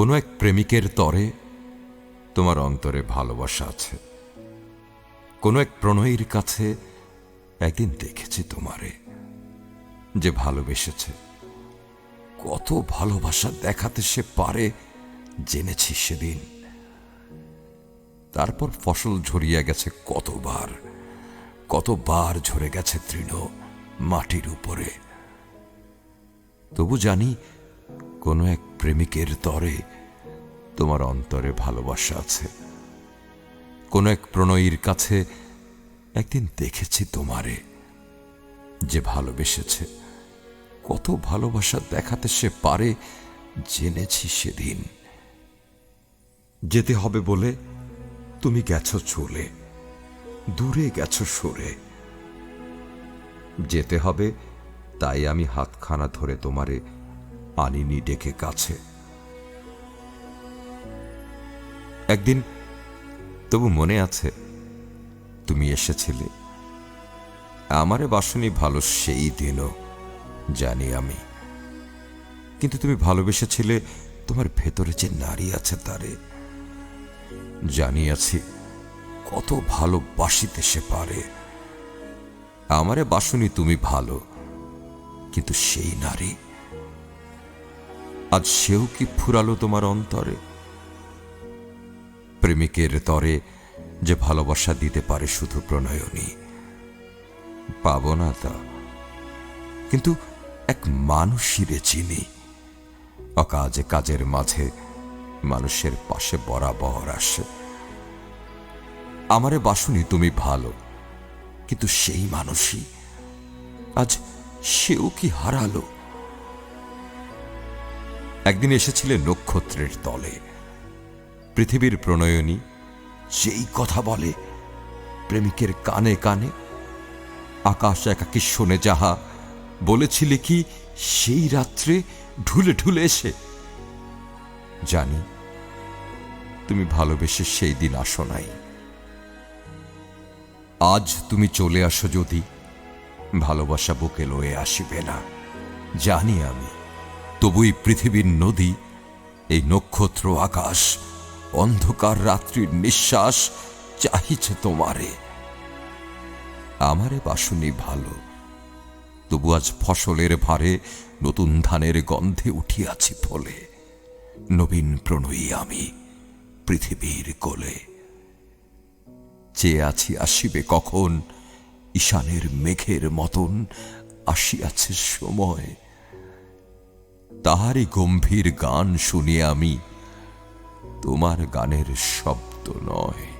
কোনো এক প্রেমিকের তরে তোমার অন্তরে ভালোবাসা আছে। কোনো এক প্রণয়ীর কাছে একদিন দেখেছি তোমারে যে ভালোবেসেছে। কত ভালোবাসা দেখাতে সে পারে জেনেছি সেদিন। তারপর ফসল ঝরিয়ে গেছে কতবার কতবার ঝরে গেছে তৃণ মাটির উপরে। তবু জানি কোনো এক প্রেমিকের তরে তোমার অন্তরে ভালোবাসা আছে। কোনো এক প্রণয়ীর কাছে একদিন দেখেছি তোমারে যে ভালোবেসেছে। কত ভালোবাসা দেখাতে সে পারে, জেনেছি সেদিন। যেতে হবে বলে তুমি গেছো চলে, দূরে গেছো সরে। যেতে হবে, তাই আমি হাতখানা ধরে তোমারে আনিনি ডেকে কাছে। একদিন তবু মনে আছে, তুমি এসেছিলে। আমারে বাসনি ভালো সেই দিনও, জানি আমি। কিন্তু তুমি ভালোবেসেছিলে, তোমার ভেতরে যে নারী আছে তারে। জানিয়াছি কত ভালোবাসিতে সে পারে। আমারে বাসনি তুমি ভালো, কিন্তু সেই নারী আজ সেও কি ফুরালো তোমার অন্তরে? প্রেমিকের তরে যে ভালোবাসা দিতে পারে শুধু প্রণয়নী। পাব না তা। কিন্তু এক মানুষিরে চিনি। অকাজে কাজের মাঝে মানুষের পাশে বরাবর আসে। আমারে বাসুনি তুমি ভালো, কিন্তু সেই মানুষই আজ সেও কি হারালো? একদিন এসেছিলে নক্ষত্রের তলে। পৃথিবীর প্রণয়নী, যেই কথা বলে, প্রেমিকের কানে কানে, আকাশ একাকি শোনে যাহা, বলেছিলে কি, সেই রাত্রে ঢুলে ঢুলে এসে। জানি, তুমি ভালোবেসে সেই দিন আসো নাই। আজ তুমি চলে আসো যদি, ভালোবাসা বুকে লয়ে আসিবে না। জানি আমি। তবুই পৃথিবীর নদী, এই নক্ষত্র আকাশ, অন্ধকার রাত্রির নিঃশ্বাস চাহিছে তোমারে। আমারে বাসুনি ভালো, তবু আজ ফসলের ভারে নতুন ধানের গন্ধে উঠিয়াছি ফলে। নবীন প্রণয়ী আমি পৃথিবীর কোলে। চেয়ে আছি আসিবে কখন, ঈশানের মেঘের মতন আসিয়াছে সময়। তাহারই গম্ভীর গান শুনি আমি। তোমার গানের শব্দ নয়।